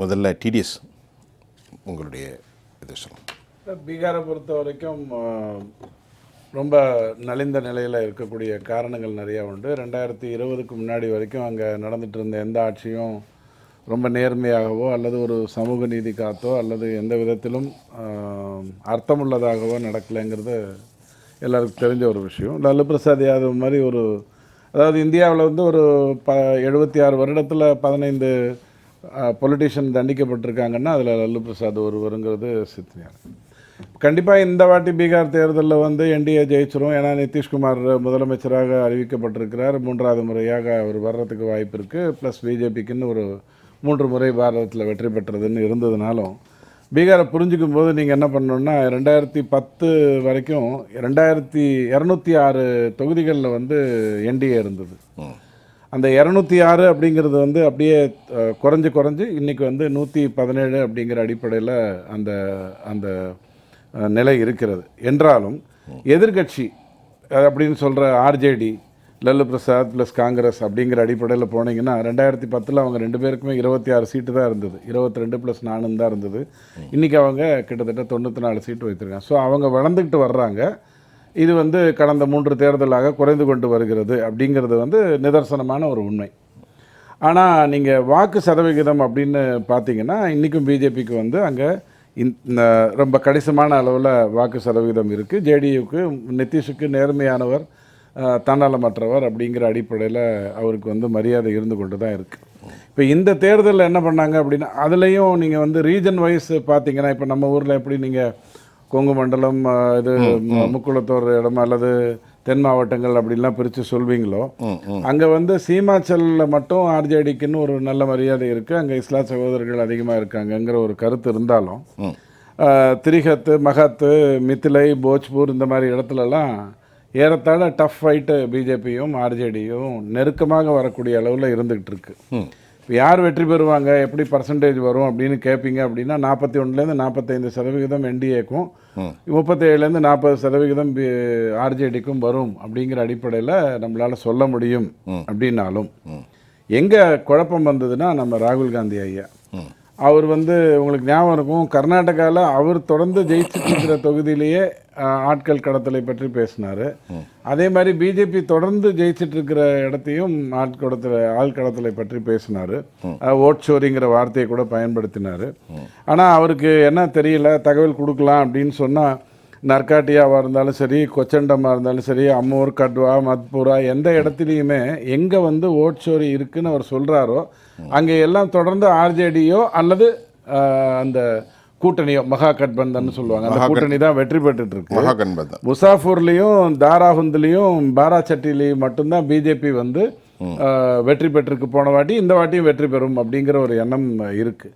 முதல்ல டிடிஎஸ் உங்களுடைய இது சொல்லுங்கள் பீகாரை பொறுத்த வரைக்கும் ரொம்ப நலிந்த நிலையில் இருக்கக்கூடிய காரணங்கள் நிறையா உண்டு. ரெண்டாயிரத்தி இருபதுக்கு முன்னாடி வரைக்கும் அங்கே நடந்துட்டு இருந்த எந்த ஆட்சியும் ரொம்ப நேர்மையாகவோ அல்லது ஒரு சமூக நீதி காத்தோ அல்லது எந்த விதத்திலும் அர்த்தமுள்ளதாகவோ நடக்கலைங்கிறது எல்லாருக்கும் தெரிஞ்ச ஒரு விஷயம். லல்லு பிரசாத் யாதவ் மாதிரி ஒரு அதாவது இந்தியாவில் வந்து ஒரு ப எழுபத்தி ஆறு வருடத்தில் பதினைந்து பொலிட்டிஷியன் தண்டிக்கப்பட்டிருக்காங்கன்னா அதில் லல்லு பிரசாத் ஒருவருங்கிறது சித்தியார் கண்டிப்பாக இந்த வாட்டி பீகார் தேர்தலில் வந்து என்டிஏ ஜெயிச்சிரும். ஏன்னா நிதிஷ்குமார் முதலமைச்சராக அறிவிக்கப்பட்டிருக்கிறார். மூன்றாவது முறையாக அவர் வர்றதுக்கு வாய்ப்பு இருக்குது ப்ளஸ் பிஜேபிக்குன்னு ஒரு மூன்று முறை பாரதத்தில் வெற்றி பெற்றதுன்னு இருந்ததுனாலும் பீகாரை புரிஞ்சுக்கும் போது நீங்கள் என்ன பண்ணணுன்னா ரெண்டாயிரத்தி பத்து வரைக்கும் ரெண்டாயிரத்தி இரநூத்தி ஆறு தொகுதிகளில் வந்து என்டிஏ இருந்தது. அந்த இரநூத்தி ஆறு அப்படிங்கிறது வந்து அப்படியே குறைஞ்சு குறைஞ்சு இன்றைக்கி வந்து நூற்றி பதினேழு அப்படிங்கிற அடிப்படையில் அந்த அந்த நிலை இருக்கிறது. என்றாலும் எதிர்க்கட்சி அஹ், அப்படின்னு சொல்கிற ஆர்ஜேடி லல்லு பிரசாத் ப்ளஸ் காங்கிரஸ் அப்படிங்கிற அடிப்படையில் போனீங்கன்னா ரெண்டாயிரத்தி பத்தில் அவங்க ரெண்டு பேருக்குமே இருபத்தி ஆறு சீட்டு தான் இருந்தது. இருபத்தி ரெண்டு ப்ளஸ் நானும் தான் இருந்தது. இன்றைக்கி அவங்க கிட்டத்தட்ட தொண்ணூற்றி நாலு சீட்டு வைத்திருக்காங்க. ஸோ அவங்க வளர்ந்துக்கிட்டு வர்றாங்க. இது வந்து கடந்த மூன்று தேர்தலாக குறைந்து கொண்டு வருகிறது அப்படிங்கிறது வந்து நிதர்சனமான ஒரு உண்மை. ஆனால் நீங்கள் வாக்கு சதவிகிதம் அப்படின்னு பார்த்தீங்கன்னா இன்றைக்கும் பிஜேபிக்கு வந்து அங்கே இந்த ரொம்ப கணிசமான அளவில் வாக்கு சதவிகிதம் இருக்குது ஜேடியுக்கு நிதிஷுக்கு நேர்மையானவர் தன்னலமற்றவர் அப்படிங்கிற அடிப்படையில் அவருக்கு வந்து மரியாதை இருந்து கொண்டு தான் இருக்குது இப்போ இந்த தேர்தலில் என்ன பண்ணாங்க அப்படின்னா அதுலேயும் நீங்கள் வந்து ரீஜன் வைஸ் பார்த்தீங்கன்னா இப்போ நம்ம ஊரில் எப்படி நீங்கள் கொங்கு மண்டலம் இது முக்குளத்தோர் இடம் அல்லது தென் மாவட்டங்கள் அப்படின்லாம் பிரித்து சொல்வீங்களோ? அங்கே வந்து சீமாச்சலில் மட்டும் ஆர்ஜேடிக்குன்னு ஒரு நல்ல மரியாதை இருக்குது அங்கே இஸ்லா சகோதரர்கள் அதிகமாக இருக்காங்கங்கிற ஒரு கருத்து இருந்தாலும் திரிகத்து மகத்து மித்திலை போஜ்பூர் இந்த மாதிரி இடத்துலலாம் ஏறத்தாழ டஃப் ஃபைட்டு பிஜேபியும் ஆர்ஜேடியும் நெருக்கமாக வரக்கூடிய அளவில் இருந்துகிட்டு இருக்கு. இப்போ யார் வெற்றி பெறுவாங்க? எப்படி பர்சன்டேஜ் வரும் அப்படின்னு கேட்பீங்க அப்படின்னா நாற்பத்தி ஒன்றுலேருந்து நாற்பத்தைந்து சதவிகிதம் என்டிஏக்கும் முப்பத்தேழுலேருந்து நாற்பது சதவிகிதம் ஆர்ஜேடிக்கும் வரும் அப்படிங்கிற அடிப்படையில் நம்மளால் சொல்ல முடியும் அப்படின்னாலும். எங்கே குழப்பம் வந்ததுன்னா நம்ம ராகுல் காந்தி ஐயா. அவர் வந்து உங்களுக்கு ஞாபகம் இருக்கும் கர்நாடகாவில் அவர் தொடர்ந்து ஜெயிச்சுட்டு இருக்கிற தொகுதியிலேயே ஆட்கள் கடத்தலை பற்றி பேசினார். அதே மாதிரி பிஜேபி தொடர்ந்து ஜெயிச்சிட்டு இருக்கிற இடத்தையும் ஆட்கடத்தலை ஆள் கடத்தலை பற்றி பேசினார். ஓட் ஷோரிங்கிற வார்த்தையை கூட பயன்படுத்தினார். ஆனால் அவருக்கு என்ன தெரியல தகவல் கொடுக்கலாம் அப்படின்னு சொன்னால் நர்காட்டியாவாக இருந்தாலும் சரி கொச்சண்டமாக இருந்தாலும் சரி அம்மூர் கட்வா மத்பூரா எந்த இடத்துலையுமே எங்கே வந்து ஓட்சோரி இருக்குன்னு அவர் சொல்கிறாரோ அங்கே எல்லாம் தொடர்ந்து ஆர்ஜேடியோ அல்லது அந்த கூட்டணியோ மகா கட்பந்தன் சொல்லுவாங்க. அந்த கூட்டணி தான் வெற்றி பெற்றுட்டு இருக்கு மகாகன்பத் தான் முசாஃபூர்லேயும் தாராகுந்த்லேயும் பாராச்சட்டிலையும் மட்டும்தான் பிஜேபி வந்து வெற்றி பெற்றிருக்கு. போன வாட்டி இந்த வாட்டியும் வெற்றி பெறும் அப்படிங்கிற ஒரு எண்ணம் இருக்கு.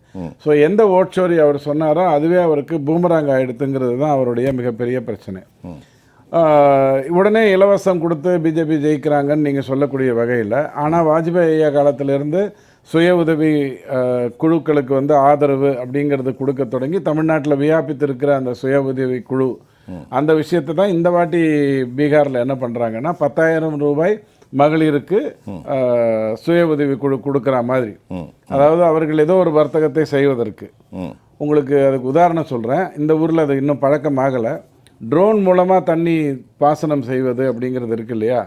ஸோ எந்த ஓட்சோரி அவர் சொன்னாரோ அதுவே அவருக்கு பூமராங் ஆயிடுத்துங்கிறது தான் அவருடைய மிகப்பெரிய பிரச்சனை. உடனே இலவசம் கொடுத்து பிஜேபி ஜெயிக்கிறாங்கன்னு நீங்கள் சொல்லக்கூடிய வகையில் ஆனால் வாஜ்பாய் ஐயா காலத்திலிருந்து சுய உதவி குழுக்களுக்கு வந்து ஆதரவு அப்படிங்கிறது கொடுக்க தொடங்கி தமிழ்நாட்டில் வியாபித்திருக்கிற அந்த சுய உதவி குழு அந்த விஷயத்தை தான் இந்த வாட்டி பீகாரில் என்ன பண்ணுறாங்கன்னா பத்தாயிரம் ரூபாய் மகளிருக்கு சுய உதவி குழு கொடுக்குற மாதிரி. அதாவது அவர்கள் ஏதோ ஒரு வர்த்தகத்தை செய்வதற்கு. உங்களுக்கு அதுக்கு உதாரணம் சொல்கிறேன் இந்த ஊரில் அது இன்னும் பழக்கமாகலை. ட்ரோன் மூலமாக தண்ணி பாசனம் செய்வது அப்படிங்கிறது இருக்கு இல்லையா?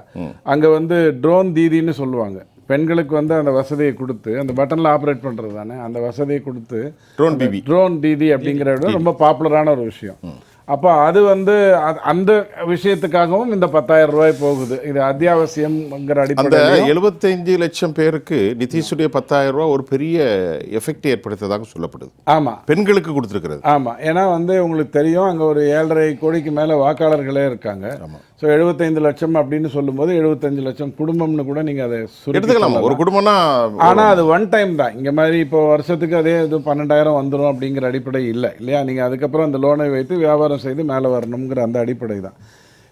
அங்கே வந்து ட்ரோன் தீதின்னு சொல்லுவாங்க. பெண்களுக்கு வந்து அந்த வசதியை கொடுத்து அந்த பட்டனில் ஆப்ரேட் பண்ணுறது தானே அந்த வசதியை கொடுத்து ட்ரோன் பிபி ட்ரோன் தீதி அப்படிங்கிற ரொம்ப பாப்புலரான ஒரு விஷயம். அப்போ அது வந்து அந்த விஷயத்துக்காகவும் இந்த பத்தாயிரம் ரூபாய் போகுது. இது அத்தியாவசியம்ங்கிற அடிப்படையில் எழுபத்தைந்து லட்சம் பேருக்கு நிதிஷுடைய பத்தாயிரம் ரூபாய் ஒரு பெரிய எஃபெக்ட் ஏற்படுத்ததாக சொல்லப்படுது. ஆமாம் பெண்களுக்கு கொடுத்துருக்கிறது. ஆமாம் ஏன்னா வந்து உங்களுக்கு தெரியும் அங்கே ஒரு ஏழரை கோடிக்கு மேலே வாக்காளர்களே இருக்காங்க. ஸோ எழுபத்தைந்து லட்சம் அப்படின்னு சொல்லும்போது எழுபத்தஞ்சு லட்சம் குடும்பம்னு கூட நீங்கள் அதை எடுத்துக்கலாம். ஒரு குடும்பம்னா ஆனால் அது ஒன் டைம் தான். இங்கே மாதிரி இப்போ வருஷத்துக்கு அதே இது பன்னெண்டாயிரம் வந்துடும் அப்படிங்கிற அடிப்படை இல்லை இல்லையா? நீங்கள் அதுக்கப்புறம் அந்த லோனை வைத்து வியாபாரம் செய்து மேலே வரணுங்கிற அந்த அடிப்படை தான்.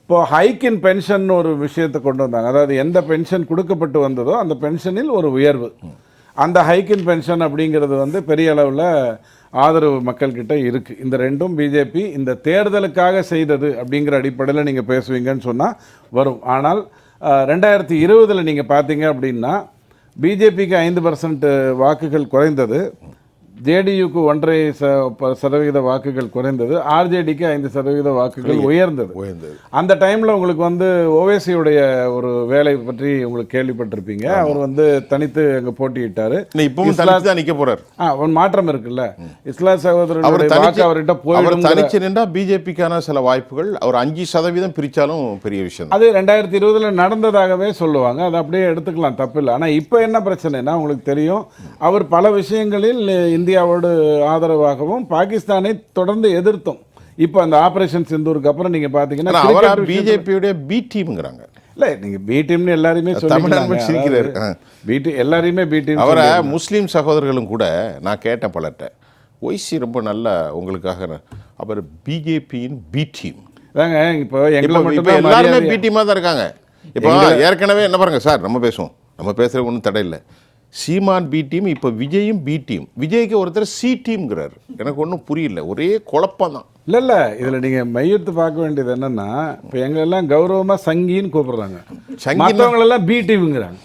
இப்போது ஹைக் இன் பென்ஷன் ஒரு விஷயத்தை கொண்டு வந்தாங்க. அதாவது எந்த பென்ஷன் கொடுக்கப்பட்டு வந்ததோ அந்த பென்ஷனில் ஒரு உயர்வு. அந்த ஹைக் இன் பென்ஷன் அப்படிங்கிறது வந்து பெரிய அளவில் ஆதரவு மக்கள்கிட்ட இருக்குது இந்த ரெண்டும் பிஜேபி இந்த தேர்தலுக்காக செய்தது அப்படிங்கிற அடிப்படையில் நீங்கள் பேசுவீங்கன்னு சொன்னால் வரும். ஆனால் ரெண்டாயிரத்தி இருபதில் நீங்கள் பார்த்தீங்க அப்படின்னா பிஜேபிக்கு ஐந்து பர்சன்ட் வாக்குகள் குறைந்தது. ஜேடியுக்கு ஒன்றரை ச- ப- சதவிகித வாக்குகள் குறைந்தது. ஆர்ஜேடிக்கு ஐந்து சதவிகித வாக்குகள் உயர்ந்தது. உயர்ந்தது. அந்த டைம்ல உங்களுக்கு வந்து ஓவேசியுடைய ஒரு வேலை பற்றி உங்களுக்கு கேள்விப்பட்டிருப்பீங்க. அவர் வந்து தனித்து அங்க போட்டியிட்டாரு. இப்பவும் நிக்க போறாரு. ஆ மாற்றம் இருக்குல்ல. இஸ்லாம் தனிச்சு வாக்கு அவர்கிட்ட அவர் போயிடும் தனிச்சு நின்றா பிஜேபிக்கான சில வாய்ப்புகள் அவர் அஞ்சு சதவீதம் பிரிச்சாலும் பெரிய விஷயம் அது ரெண்டாயிரத்தி இருபதுல நடந்ததாகவே சொல்லுவாங்க. அதை அப்படியே எடுத்துக்கலாம் தப்பில்லை. ஆனா இப்போ என்ன பிரச்சனைனா உங்களுக்கு தெரியும் அவர் பல விஷயங்களில் இந்தியாவோடு ஆதரவாகவும் பாகிஸ்தானை தொடர்ந்து எதிர்த்தும். இப்போ அந்த ஆபரேஷன் சிந்தூருக்கு அப்புறம் நீங்க பாத்தீங்கன்னா ஆனா அவரா cricket விஷயத்துல- பிஜேபியுடைய பி டீம்ங்கிறாங்க இல்ல நீங்க பி டீம்னு தமிழ்நாடு சிரிக்கிறாரு. பி டீம் எல்லாரையுமே பி டீம் அவரை முஸ்லீம் சகோதரர்களும் கூட நான் கேட்டேன் பலர்கிட்ட ஒய்சி ரொம்ப நல்ல உங்களுக்காக அவர் பிஜேபியின் பி டீம் தாங்க இப்போ எங்களை மட்டும் எல்லாருமே பி டீமாக தான் இருக்காங்க. இப்போ ஏற்கனவே என்ன பாருங்க சார் நம்ம பேசுவோம். நம்ம பேசுறது ஒன்றும் தடை இல்லை. சீமான் பி டீம் இப்போ விஜயும் பி டீம் விஜய்க்கு ஒருத்தர் சி டீம்ங்கிறார் எனக்கு ஒன்றும் புரியல. ஒரே குழப்பம் தான் இல்ல இல்ல. இதுல நீங்க மையத்து பார்க்க வேண்டியது என்னன்னா இப்போ எங்க எல்லாம் கௌரவமா சங்கின்னு கூப்பிடுறாங்க. எல்லாம் பி டீம்ங்கிறாங்க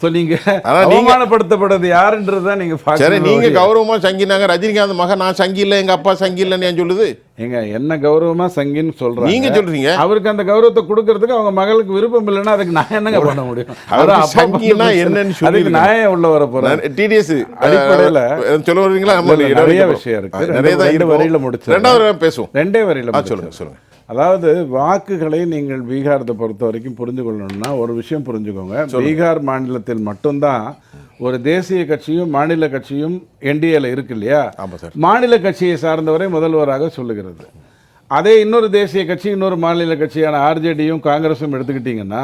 ஸோ நீங்க ஆனா நீங்க- அவமானப்படுத்தப்படுறது யாருன்றது தான் நீங்க சரி பார்க்கணும் நீங்க கௌரவமா சங்கினாங்க ரஜினிகாந்த் மகன் நான் சங்கி இல்லை எங்க அப்பா சங்கி இல்லைன்னு ஏன் சொல்லுது ஏங்க என்ன கௌரவமா சங்கின்னு சொல்றாங்க நீங்க சொல்றீங்க அவருக்கு அந்த கௌரவத்தை கொடுக்கறதுக்கு அவங்க மகளுக்கு விருப்பம் இல்லைன்னா அதுக்கு நான் என்னங்க பண்ண முடியும் அதான் பண்ண என்னன்னு சொல்லிருங்க. நான் உள்ள வர போறேன் டிடிஎஸ் அடிப்படையில- சொல்ல வருவீங்களா நிறைய விஷயம் இருக்கு. நிறைய தான். வரியில முடிச்சிடுறேன். ரெண்டாவது பேசுவோம் ரெண்டே வரியில ஆ, முடிச்சிடுறேன். அதாவது வாக்குகளை நீங்கள் பீகாரத்தை பொறுத்த வரைக்கும் புரிஞ்சு கொள்ளணும்னா ஒரு விஷயம் புரிஞ்சுக்கோங்க. பீகார் மாநிலத்தில் மட்டும்தான் ஒரு தேசிய கட்சியும் மாநில கட்சியும் என்டிஏல இருக்கு இல்லையா? மாநில கட்சியை சார்ந்தவரை முதல்வராக சொல்லுகிறது. அதே இன்னொரு தேசிய கட்சி இன்னொரு மாநில கட்சியான ஆர்ஜேடியும் காங்கிரஸும் எடுத்துக்கிட்டிங்கன்னா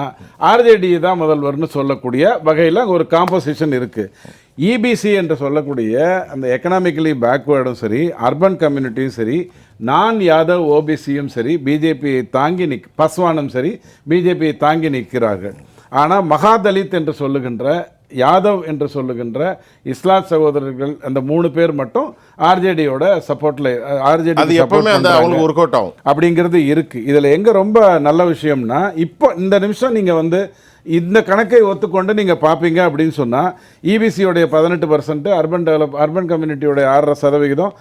ஆர்ஜேடி தான் முதல்வர்னு சொல்லக்கூடிய வகையில் ஒரு காம்போசிஷன் இருக்குது இபிசி என்று சொல்லக்கூடிய அந்த எக்கனாமிக்கலி பேக்வேர்டும் சரி அர்பன் கம்யூனிட்டியும் சரி நான் யாதவ் ஓபிசியும் சரி பிஜேபியை தாங்கி நிக் பஸ்வானும் சரி பிஜேபியை தாங்கி நிற்கிறார்கள். ஆனால் மகாதலித் என்று சொல்லுகின்ற யாதவ் என்று சொல்லுகின்ற இஸ்லாத் சகோதரர்கள் அந்த மூணு பேர் மட்டும் ஆர்ஜேடியோட சப்போர்ட்ல ஆர்ஜேடி அது எப்பவுமே அந்த அவங்களுக்கு ஒர்க் அவுட் ஆகும் அப்படிங்கிறது இருக்கு. இதுல எங்க ரொம்ப நல்ல விஷயம்னா இப்போ இந்த நிமிஷம் நீங்க வந்து இந்த கணக்கை ஒத்துக்கொண்டு நீங்க பார்ப்பீங்க அப்படின்னு சொன்னா இபிசியோடைய பதினெட்டு பர்சன்ட் அர்பன் டெவலப் அர்பன் கம்யூனிட்டியோடைய ஆறரை சதவிகிதம்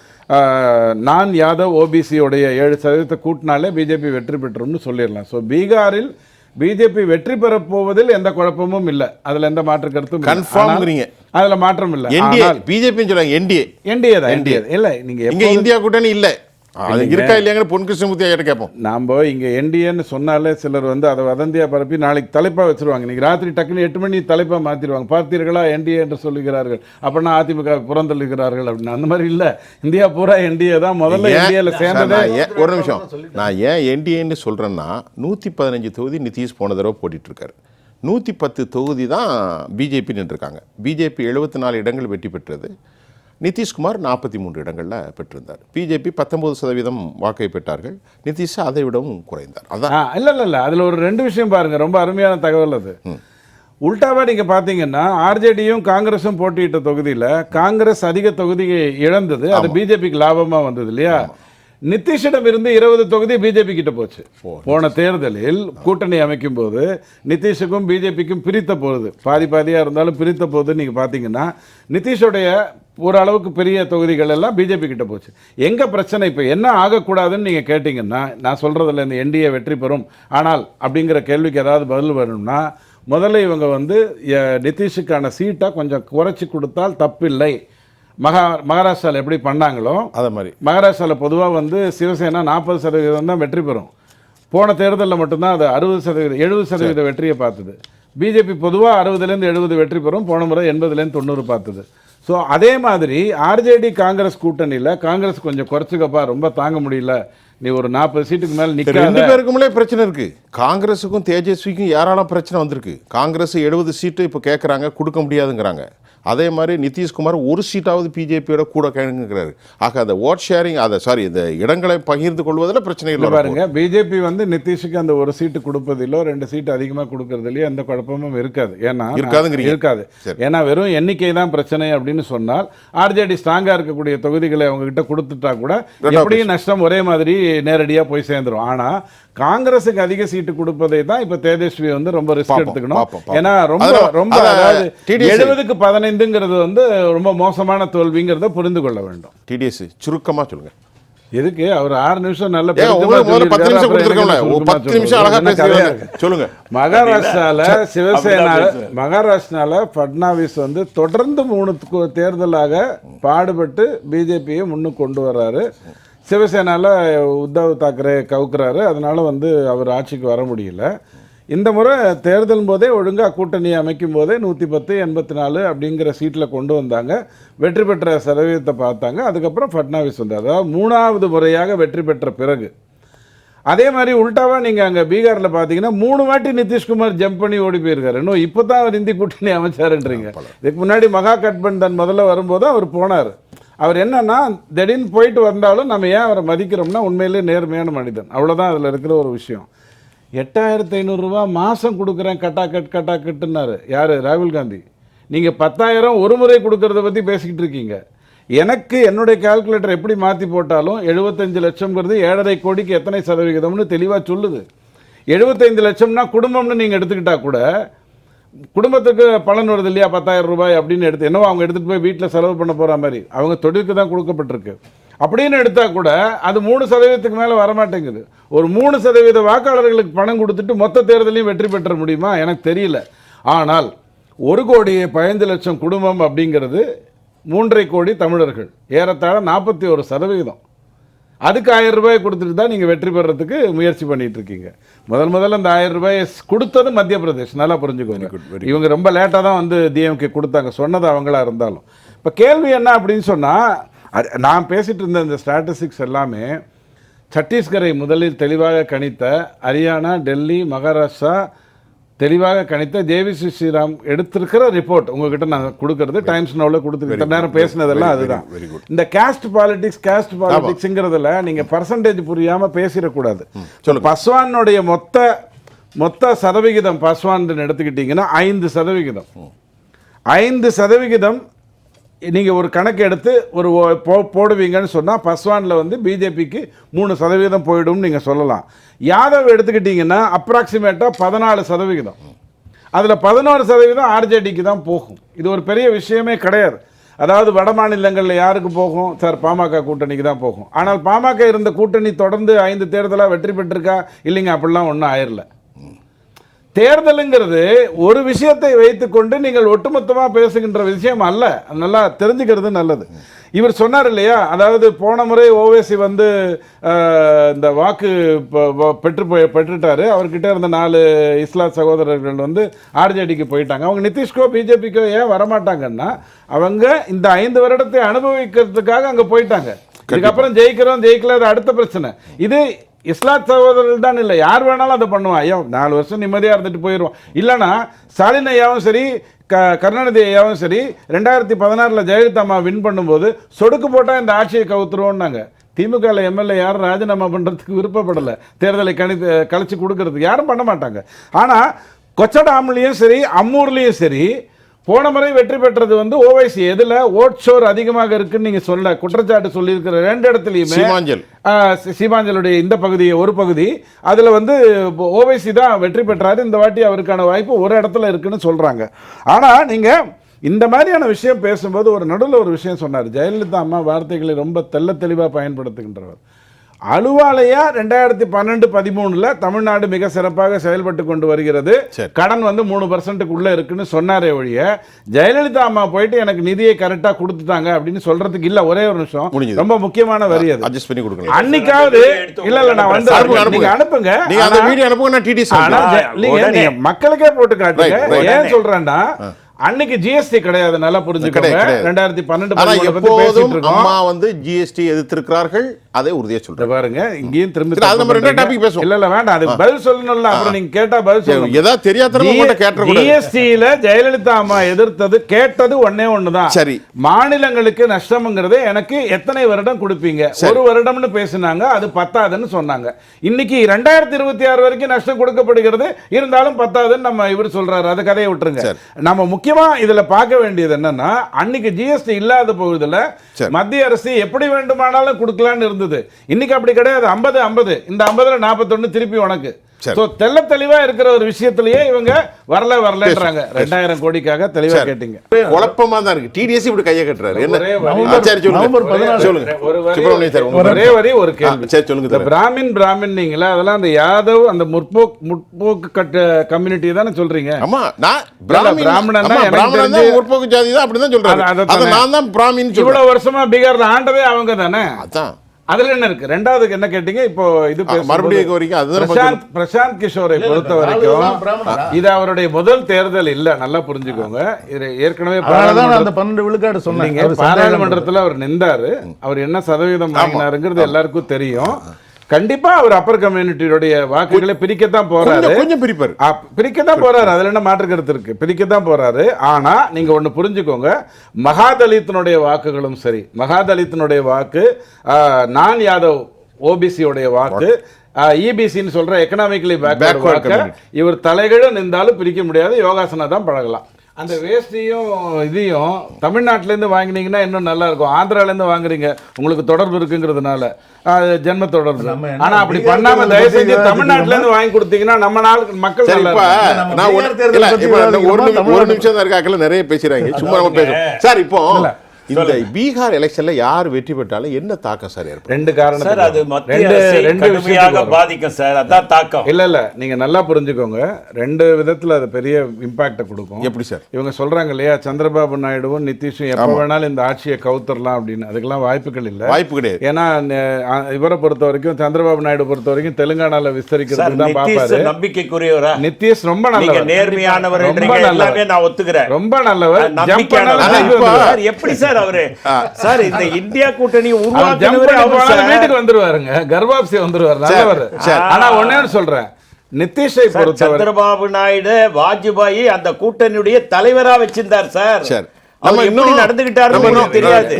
நான் யாதவ் ஓபிசியோடைய ஏழு சதவீதத்தை கூட்டினாலே பிஜேபி வெற்றி பெற்றும்னு சொல்லிடலாம். ஸோ பீகாரில் பிஜேபி வெற்றி பெறப் போவதில் எந்த குழப்பமும் இல்லை. அதுல எந்த மாற்று கருத்தும். கன்ஃபார்ம்ங்கிறீங்க அதுல மாற்றம் இல்லை. பிஜேபின்னு சொல்லுவாங்க என்டிஏ என்டிஏ தான் என்டிஏ இல்லை நீங்க இங்க இந்தியா கூட்டணி இல்ல. அது இருக்கா இல்லையாங்கிற பொன் கிருஷ்ணமூர்த்தி ஐயா கேட்போம். நாம் இங்கே என்டிஏன்னு சொன்னாலே சிலர் வந்து அதை வதந்தியாக பரப்பி நாளைக்கு தலைப்பாக வச்சிருவாங்க. இன்னைக்கு ராத்திரி டக்குன்னு எட்டு மணி தலைப்பாக மாற்றிடுவாங்க பார்த்தீர்களா என்டிஏ என்று சொல்லுகிறார்கள். அப்படின்னா அதிமுக புறந்தள்ளுகிறார்கள் அப்படின்னு. அந்த மாதிரி இல்லை. இந்தியா பூரா என்டிஏ தான். முதல்ல என்டிஏல சார், சேர்ந்ததே ஒரு நிமிஷம். நான் ஏன் என்டிஏன்னு சொல்றேன்னா நூத்தி பதினஞ்சு தொகுதி நிதிஷ் போன தடவை போட்டிட்டு இருக்காரு நூற்றி பத்து தொகுதி தான் பிஜேபி நின்றுருக்காங்க. பிஜேபி எழுபத்தி நாலு இடங்கள் வெற்றி பெற்றது. நிதிஷ்குமார் நாற்பத்தி மூன்று இடங்களில் பெற்றிருந்தார். பிஜேபி பத்தொன்பது சதவீதம் வாக்கை பெற்றார்கள். நிதிஷ் அதை விடவும் குறைந்தார். அதான். இல்லை இல்லை இல்லை. அதில் ஒரு ரெண்டு விஷயம் பாருங்க. ரொம்ப அருமையான தகவல் அது. உல்டாவா நீங்க பார்த்தீங்கன்னா ஆர்ஜேடியும் காங்கிரஸும் போட்டியிட்ட தொகுதியில் காங்கிரஸ் அதிக தொகுதியை இழந்தது. அது பிஜேபிக்கு லாபமா வந்தது இல்லையா? நிதிஷிடம் இருந்து இருபது தொகுதி பிஜேபி கிட்ட போச்சு. போன தேர்தலில் கூட்டணி அமைக்கும் போது நிதிஷுக்கும் பிஜேபிக்கும் பிரித்த போகுது. பாதி பாதியா இருந்தாலும் பிரித்த போது நீங்க பார்த்தீங்கன்னா நிதிஷுடைய ஓரளவுக்கு பெரிய தொகுதிகள் எல்லாம் பிஜேபி கிட்ட போச்சு. எங்க பிரச்சனை இப்போ என்ன ஆகக்கூடாதுன்னு நீங்க கேட்டீங்கன்னா நான் சொல்றதுல இந்த என்டிஏ வெற்றி பெறும். ஆனால் அப்படிங்கிற கேள்விக்கு ஏதாவது பதில் வரணும்னா முதல்ல இவங்க வந்து நிதிஷுக்கான சீட்டை கொஞ்சம் குறைச்சி கொடுத்தால் தப்பில்லை. மகா மகாராஷ்டிராவில் எப்படி பண்ணாங்களோ அதை மாதிரி. மகாராஷ்டிராவில் பொதுவாக வந்து சிவசேனா நாற்பது சதவீதம் தான் வெற்றி பெறும். போன தேர்தலில் மட்டும்தான் அது அறுபது சதவீதம் எழுபது சதவீத வெற்றியை பார்த்தது. பிஜேபி பொதுவாக அறுபதுலேருந்து எழுபது வெற்றி பெறும் போன முறை எண்பதுலேருந்து தொண்ணூறு பார்த்தது. ஸோ அதே மாதிரி ஆர்ஜேடி காங்கிரஸ் கூட்டணியில் காங்கிரஸ் கொஞ்சம் குறைச்சிக்கப்பா ரொம்ப தாங்க முடியல. நீ ஒரு நாற்பது சீட்டுக்கு மேலே சரி, ரெண்டு பேருக்குமே பிரச்சனை இருக்கு. காங்கிரஸுக்கும் தேஜஸ்விக்கும் ஏராளம் பிரச்சனை வந்திருக்கு. காங்கிரஸ் எழுபது சீட்டு இப்போ கேட்குறாங்க கொடுக்க முடியாதுங்கிறாங்க. அதே மாதிரி நிதிஷ்குமார் ஒரு சீட்டாவது பிஜேபியோட கூட கேளுங்கிறாரு. ஆக அந்த ஓட் ஷேரிங் அதை சாரி இந்த இடங்களை பகிர்ந்து கொள்வதில் பிரச்சனை இல்ல. பாருங்க பிஜேபி வந்து நிதிஷுக்கு அந்த ஒரு சீட்டு கொடுப்பதிலோ ரெண்டு சீட்டு அதிகமாக கொடுக்கறதுலயோ எந்த குழப்பமும் இருக்காது. ஏன்னா இருக்காதுங்கிறீங்க. இருக்காது. ஏன்னா வெறும் எண்ணிக்கை தான் பிரச்சனை அப்படின்னு சொன்னால் ஆர்ஜேடி ஸ்ட்ராங்கா இருக்கக்கூடிய தொகுதிகளை அவங்க கிட்ட கொடுத்துட்டா கூட எப்படியும் நஷ்டம் ஒரே மாதிரி நேரடியா போய் சேர்ந்துரும். ஆனா காங்கிரஸுக்கு அதிக சீட்டு கொடுப்பதை தான் இப்ப தேஜஸ்வி வந்து ரொம்ப ரிஸ்க் எடுத்துக்கணும். ஏன்னா ரொம்ப ரொம்ப அதாவது எழுபதுக்கு பதினைந்து பதினைந்துங்கிறது வந்து ரொம்ப மோசமான தோல்விங்கிறத புரிந்து கொள்ள வேண்டும். டிடிஎஸ் சுருக்கமாக சொல்லுங்கள் எதுக்கு? அவர் ஆறு நிமிஷம் நல்ல பத்து நிமிஷம் சுருக்கமா பத்து அழகா சொல்லுங்க. மகாராஷ்டிரால சிவசேனா. மகாராஷ்டிரால ஃபட்னாவிஸ் வந்து தொடர்ந்து மூணு தேர்தலாக பாடுபட்டு பிஜேபியை முன்னுக்கு கொண்டு வர்றாரு. சிவசேனால உத்தவ் தாக்கரே கவுக்குறாரு. அதனால வந்து அவர் ஆட்சிக்கு வர முடியல. இந்த முறை தேர்தல் போதே ஒழுங்கா கூட்டணி அமைக்கும் போதே நூற்றி பத்து எண்பத்தி நாலு அப்படிங்கிற சீட்டில் கொண்டு வந்தாங்க. வெற்றி பெற்ற சதவீதத்தை பார்த்தாங்க. அதுக்கப்புறம் ஃபட்னாவிஸ் வந்தார். அதாவது மூணாவது முறையாக வெற்றி பெற்ற பிறகு. அதே மாதிரி உல்டாவா நீங்கள் அங்கே பீகாரில் பார்த்தீங்கன்னா மூணு வாட்டி நிதிஷ்குமார் ஜம்ப் பண்ணி ஓடி போயிருக்காரு. இன்னும் இப்போ தான் அவர் இந்தி கூட்டணி அமைச்சாருன்றீங்க. இதுக்கு முன்னாடி மகா கட்பந்தன் முதல்ல வரும்போது அவர் போனார். அவர் என்னன்னா திடீர்னு போயிட்டு வந்தாலும் நம்ம ஏன் அவரை மதிக்கிறோம்னா உண்மையிலேயே நேர்மையான மனிதன். அவ்வளோதான் அதில் இருக்கிற ஒரு விஷயம். எட்டாயிரத்து ஐநூறுரூவா மாதம் கொடுக்குறேன் கட்டா கட் கட்டா கட்டுனாரு யார்? ராகுல் காந்தி. நீங்கள் பத்தாயிரம் ஒரு முறை கொடுக்கறத பற்றி பேசிக்கிட்டு இருக்கீங்க. எனக்கு என்னுடைய கால்குலேட்டர் எப்படி மாற்றி போட்டாலும் எழுபத்தஞ்சு லட்சம்ங்கிறது ஏழரை கோடிக்கு எத்தனை சதவிகிதம்னு தெளிவாக சொல்லுது. எழுபத்தைந்து லட்சம்னா குடும்பம்னு நீங்கள் எடுத்துக்கிட்டால் கூட குடும்பத்துக்கு பலன் வருது இல்லையா பத்தாயிரம் ரூபாய் அப்படின்னு எடுத்து என்னவோ அவங்க எடுத்துகிட்டு போய் வீட்டில் செலவு பண்ண போகிற மாதிரி. அவங்க தொழிலுக்கு தான் கொடுக்கப்பட்டிருக்கு. அப்படின்னு எடுத்தால் கூட அது மூணு சதவீதத்துக்கு மேலே வரமாட்டேங்குது. ஒரு மூணு சதவீத வாக்காளர்களுக்கு பணம் கொடுத்துட்டு மொத்த தேர்தலையும் வெற்றி பெற்ற முடியுமா? எனக்கு தெரியல. ஆனால் ஒரு கோடி பதினைந்து லட்சம் குடும்பம் அப்படிங்கிறது மூன்றரை கோடி தமிழர்கள். ஏறத்தாழ நாற்பத்தி ஒரு சதவீதம். அதுக்கு ஆயிரம் ரூபாய் கொடுத்துட்டு தான் நீங்கள் வெற்றி பெறதுக்கு முயற்சி பண்ணிட்டு இருக்கீங்க. முதல் முதல்ல அந்த ஆயிரம் ரூபாய் கொடுத்தது மத்திய பிரதேஷ். நல்லா புரிஞ்சுக்கோங்க. இவங்க ரொம்ப லேட்டாக தான் வந்து டிஎம்கே கொடுத்தாங்க. சொன்னது அவங்களா இருந்தாலும். இப்போ கேள்வி என்ன அப்படின்னு சொன்னால் நான் பேசிட்டு இருந்த இந்த ஸ்டாட்டிஸ்டிக்ஸ் எல்லாமே சத்தீஸ்கரை முதலில் தெளிவாக கணித்த ஹரியானா டெல்லி மகாராஷ்டிரா தெளிவாக கணித்த ஜேவிசி ஸ்ரீராம் எடுத்திருக்கிற ரிப்போர்ட் உங்ககிட்ட நான் கொடுக்கறது டைம்ஸ் நோவில் கொடுத்துருக்க நேரம் பேசினதெல்லாம் அதுதான். இந்த காஸ்ட் பாலிடிக்ஸ் காஸ்ட் பாலிடிக்ஸ்ங்கிறதுல நீங்க பர்சன்டேஜ் புரியாம பேசிடக்கூடாது. சொல்லுங்க. பஸ்வானுடைய மொத்த மொத்த சதவிகிதம் பஸ்வான் எடுத்துக்கிட்டீங்கன்னா ஐந்து சதவிகிதம். ஐந்து சதவிகிதம் நீங்கள் ஒரு கணக்கு எடுத்து ஒரு ஓ- போ- போடுவீங்கன்னு சொன்னால் பஸ்வானில் வந்து பிஜேபிக்கு மூணு சதவீதம் போயிடும்னு நீங்கள் சொல்லலாம். யாதவ் எடுத்துக்கிட்டிங்கன்னா அப்ராக்சிமேட்டாக பதினாலு சதவிகிதம். அதில் பதினாறு சதவீதம் ஆர்ஜேடிக்கு தான் போகும். இது ஒரு பெரிய விஷயமே கிடையாது. அதாவது வட மாநிலங்களில் யாருக்கு போகும்? சார் பாமக கூட்டணிக்கு தான் போகும். ஆனால் பாமக இருந்த கூட்டணி தொடர்ந்து ஐந்து தேர்தலாக வெற்றி பெற்றிருக்கா? இல்லைங்க அப்படிலாம் ஒன்றும் ஆயிரல. தேர்தலுங்கிறது ஒரு விஷயத்தை வைத்துக்கொண்டு நீங்கள் ஒட்டுமொத்தமாக பேசுகின்ற விஷயம் அல்ல. நல்லா தெரிஞ்சுக்கிறது நல்லது. இவர் சொன்னார் இல்லையா? அதாவது போன முறை ஓவேசி வந்து இந்த வாக்கு பெற்று போய் பெற்றுட்டாரு. அவர்கிட்ட இருந்த நாலு இஸ்லாத் சகோதரர்கள் வந்து ஆர்ஜேடிக்கு போயிட்டாங்க. அவங்க நிதிஷ்கோ பிஜேபிக்கோ ஏன் வரமாட்டாங்கன்னா அவங்க இந்த ஐந்து வருடத்தை அனுபவிக்கிறதுக்காக அங்கே போயிட்டாங்க. இதுக்கப்புறம் ஜெயிக்கிறோம் ஜெயிக்கல அது அடுத்த பிரச்சனை. இது இஸ்லாத் சகோதரர்கள் தான் இல்லை. யார் வேணாலும் அதை பண்ணுவான். ஐயோ நாலு வருஷம் நிம்மதியாக இருந்துட்டு போயிடுவோம் இல்லைனா ஸ்டாலின் ஐயாவும் சரி க கருணாநிதி ஐயாவும் சரி ரெண்டாயிரத்தி பதினாறில் ஜெயலலிதா அம்மா வின் பண்ணும்போது சொடுக்கு போட்டால் இந்த ஆட்சியை கவுத்துருவோம்னாங்க. திமுகவில் எம்எல்ஏ யாரும் ராஜினாமா பண்ணுறதுக்கு விருப்பப்படலை. தேர்தலை கணித்து கழிச்சு கொடுக்கறதுக்கு. யாரும் பண்ண மாட்டாங்க. ஆனால் கொச்சடாம்லேயும் சரி அம்மூர்லேயும் சரி போன முறை வெற்றி பெற்றது வந்து ஓவைசி எதில்? ஓட் ஷோர் அதிகமாக இருக்குன்னு நீங்கள் சொல்ல குற்றச்சாட்டு சொல்லியிருக்கிற ரெண்டு இடத்துலையுமே சீமாஞ்சலுடைய இந்த பகுதி ஒரு பகுதி அதில் வந்து ஓவைசி தான் வெற்றி பெற்றாரு. இந்த வாட்டி அவருக்கான வாய்ப்பு ஒரு இடத்துல இருக்குன்னு சொல்கிறாங்க ஆனால் நீங்கள் இந்த மாதிரியான விஷயம் பேசும்போது ஒரு நடுவில் ஒரு விஷயம் சொன்னார். ஜெயலலிதா அம்மா வார்த்தைகளை ரொம்ப தெள்ள தெளிவாக பயன்படுத்துகின்றவர். அலுவாலையா ரெண்டாயிரத்தி பன்னெண்டு பதிமூணுல தமிழ்நாடு மிக சிறப்பாக செயல்பட்டு கொண்டு வருகிறது. கடன் வந்து மூணு பர்சன்ட்டுக்குள்ள இருக்குன்னு சொன்னாரே ஒழிய ஜெயலலிதா அம்மா போயிட்டு எனக்கு நிதியை கரெக்டா கொடுத்துட்டாங்க அப்படின்னு சொல்றதுக்கு இல்ல ஒரே ஒரு நிமிஷம். ரொம்ப முக்கியமான வரி அது அட்ஜஸ்ட் பண்ணி கொடுக்கலாம் அன்னைக்காவது இல்ல இல்ல நான் வந்து. நீங்க அனுப்புங்க நீங்க அந்த வீடியோ அனுப்புங்க நான் உடனே. நீங்க மக்களுக்கே போட்டு காட்டுங்க. ஏன் சொல்றேன்னா அன்னைக்கு ஜிஎஸ்டி கிடையாது நல்லா புரிஞ்சுக்கோங்க. ரெண்டாயிரத்தி பன்னெண்டு எப்போதும் அம்மா வந்து ஜிஎஸ்டி எதிர்த்திருக்கிறார்கள் அதை உறுதியா சொல்றேன். பாருங்க இங்கேயும் திரும்பி அது நம்ம ரெண்டு topic பேசுவோம். இல்ல இல்ல வேண்டாம் அதுக்கு பதில் சொல்லணும்ல அப்புறம் நீங்க கேட்டா பதில் சொல்லணும். உங்கள்ட்ட கேட்டக்கூடாது. ஜிஎஸ்டியில ஜெயலலிதா அம்மா எதிர்த்தது கேட்டது ஒண்ணே ஒண்ணுதான். சரி. மாநிலங்களுக்கு நஷ்டம்ங்கிறது எனக்கு எத்தனை வருடம் கொடுப்பீங்க? ஒரு வருடம்னு பேசினாங்க அது பத்தாதுன்னு சொன்னாங்க. இன்னைக்கு ரெண்டாயிரத்தி இருபத்தி ஆறு வரைக்கும் நஷ்டம் கொடுக்கப்படுகிறது இருந்தாலும் பத்தாதுன்னு நம்ம இவர் சொல்றாரு அது கதையை விட்டுருங்க. நம்ம முக்கியமா இதுல பார்க்க வேண்டியது என்னன்னா அன்னைக்கு ஜிஎஸ்டி இல்லாத போகுதுல சரி. மத்திய அரசு எப்படி வேண்டுமானாலும் கொடுக்கலான்னு இருந்தது இன்னைக்கு அப்படி கிடையாது ஐம்பது ஐம்பது இந்த ஐம்பதுல நாற்பத்தொன்னு திருப்பி உனக்கு. ஸோ தெள்ள தெளிவா இருக்கிற ஒரு விஷயத்திலேயே இவங்க வரல வரலன்றாங்க. ரெண்டாயிரம் கோடிக்காக தெளிவா கேட்டீங்க. குழப்பமா தான் இருக்கு. டிடிஎஸ் இப்படி கையை கட்டுறாரு. என்ன? ஒரே வரி. ஒரு வரி- சுப்பிரமணியம் சார் உங்க ஒரே வரி ஒரு கேள்வி. சரி சொல்லுங்க பிராமின் பிராமின் நீங்களா? அதெல்லாம் அந்த யாதவ் அந்த முற்போக்கு முற்போக்கு கட்ட கம்யூனிட்டி தானே சொல்றீங்க? ஆமா நான் பிராமணன் முற்போக்கு ஜாதி தான் அதை தானே. நான் தான் பிராமின் சொல்றேன். இவ்வளவு வருஷமா பீகார்ல ஆண்டதே அவங்க தானே? அதான். அதுல என்ன இருக்கு? ரெண்டாவதுக்கு என்ன கேட்டீங்க? இப்போ இது மறுபடியும் நம்ம பிரசாந்த் பிரசாந்த் கிஷோரை பொறுத்த வரைக்கும் இது அவருடைய முதல் தேர்தல் இல்ல நல்லா புரிஞ்சுக்கோங்க. இது ஏற்கனவே அந்த பன்னெண்டு விழுக்காடு சொன்னீங்க பாராளுமன்றத்துல அவர் நின்றாரு. அவர் என்ன சதவீதம் வாங்கினாருங்கிறது எல்லாருக்கும் தெரியும். கண்டிப்பா அவர் அப்பர் கம்யூனிட்டியோடைய வாக்குகளை பிரிக்கத்தான் போறாரு. கொஞ்சம் பிரிப்பாரு. பிரிக்கத்தான் போறாரு. அதுல என்ன மாற்று கருத்து இருக்கு? பிரிக்கத்தான் போறாரு. ஆனா நீங்க ஒண்ணு புரிஞ்சுக்கோங்க. மகாதலித்தினுடைய வாக்குகளும் சரி. மகாதலித்தினுடைய வாக்கு நான் யாதவ் ஓபிசியோடைய வாக்கு இபிசின்னு சொல்ற எக்கனாமிக்கலி பேக்வர்ட். இவர் தலைகீழ நின்றாலும் பிரிக்க முடியாது. யோகாசனா தான் பழகலாம். அந்த வேஷ்டியும் இதையும் தமிழ்நாட்டுல இருந்து வாங்கினீங்கன்னா இன்னும் நல்லா இருக்கும் ஆந்திரால இருந்து வாங்குறீங்க. உங்களுக்கு தொடர்பு இருக்குங்கிறதுனால. ஜென்ம தொடர்பு. ஆனா அப்படி பண்ணாம தயவு செஞ்சு விவாதிச்சுட்டு தமிழ்நாட்டுல இருந்து வாங்கி கொடுத்தீங்கன்னா நம்ம நாள் மக்கள் நான் ஒரு நிமிஷம் தான் இருக்காக்கல நிறைய பேசுறாங்க சும்மா நம்ம பேசுவோம். சார் இப்போ இந்த பீகார் எலெக்ஷன்ல யார் வெற்றி பெற்றாலும் என்ன தாக்கம் சார் ஏற்படும்? ரெண்டு சார் அது காரணம் ரெண்டு ரெண்டு விஷயத்துக்கு பாதிக்கும் சார். அதான் தாக்கம். இல்ல இல்ல. நீங்க நல்லா புரிஞ்சுக்கோங்க. ரெண்டு விதத்துல அது பெரிய இம்பாக்ட கொடுக்கும். எப்படி சார்? இவங்க சொல்றாங்க இல்லையா சந்திரபாபு நாயுடுவும் நிதிஷும் எப்ப வேணாலும் இந்த ஆட்சியை கவுத்தரலாம் அப்படின்னு. அதுக்கெல்லாம் வாய்ப்புகள் இல்ல. வாய்ப்பு கிடையாது. ஏன்னா இவரை பொறுத்த வரைக்கும் சந்திரபாபு நாயுடு பொறுத்த வரைக்கும் தெலுங்கானால விஸ்தரிக்கிறது தான் நிதிஷ் பாப்பாரு நம்பிக்கைக்குரியவரா? நிதிஷ் ரொம்ப நீங்க நல்லவர். ரொம்ப நேர்மையானவர்ன்றீங்க நல்லவர். எல்லாமே நான் ஒத்துக்கிறேன். ரொம்ப நல்லவர். ஜம்ப் நம்பிக்கையானவர். ஆனா பண்ணாலும் இப்ப- வந்துருவாரு. சார், எப்படி சார் அவரு. சார் இந்த இந்தியா கூட்டணி. வீட்டுக்கு வந்துருவாருங்க. கர்வாப்சி வந்துருவாரு. நல்லவர். ஆனா ஒன்னே ஒண்ணு சொல்றேன். நிதிஷை சந்திரபாபு நாயுடு வாஜ்பாயி அந்த கூட்டணியுடைய தலைவரா வச்சிருந்தார் சார். நம்ம எப்படி இன்னும் இன்னும் தெரியாது.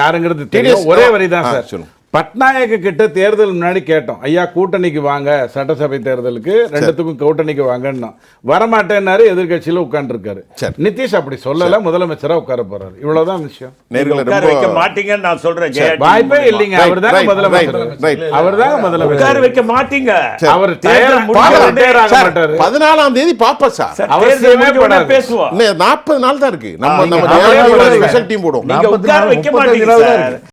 யாருங்கிறது தெரியும். ஒரே வரி தான் ஆ, சார். சொல்லுங்க. பட்நாயக்க கிட்ட தேர்தல் முன்னாடி கேட்டோம். ஐயா கூட்டணிக்கு வாங்க சட்டசபை தேர்தலுக்கு ரெண்டுத்துக்கும் கூட்டணிக்கு வாங்கன்னா வரமாட்டேன்னாரு எதிர்கட்சியில உட்கார்ந்துருக்காரு. சரி. நிதிஷ் அப்படி சொல்லல முதலமைச்சரா உட்கார போறாரு. இவ்வளவுதான் விஷயம். வைக்க மாட்டீங்கன்னு நான் சொல்றேன் வாய்ப்பே இல்லைங்க. அவர் right, முதலமைச்சர். அவர் உட்கார முதலமைச்சர். வைக்க மாட்டீங்க. அவர் பதினாலாம் தேதி பாப்பா சார். அவசியமே படாது. பேசுவோம். நாற்பது நாள் தான் இருக்கு. நம்ம நம்ம டீம் போடுவோம். வைக்க மாட்டீங்க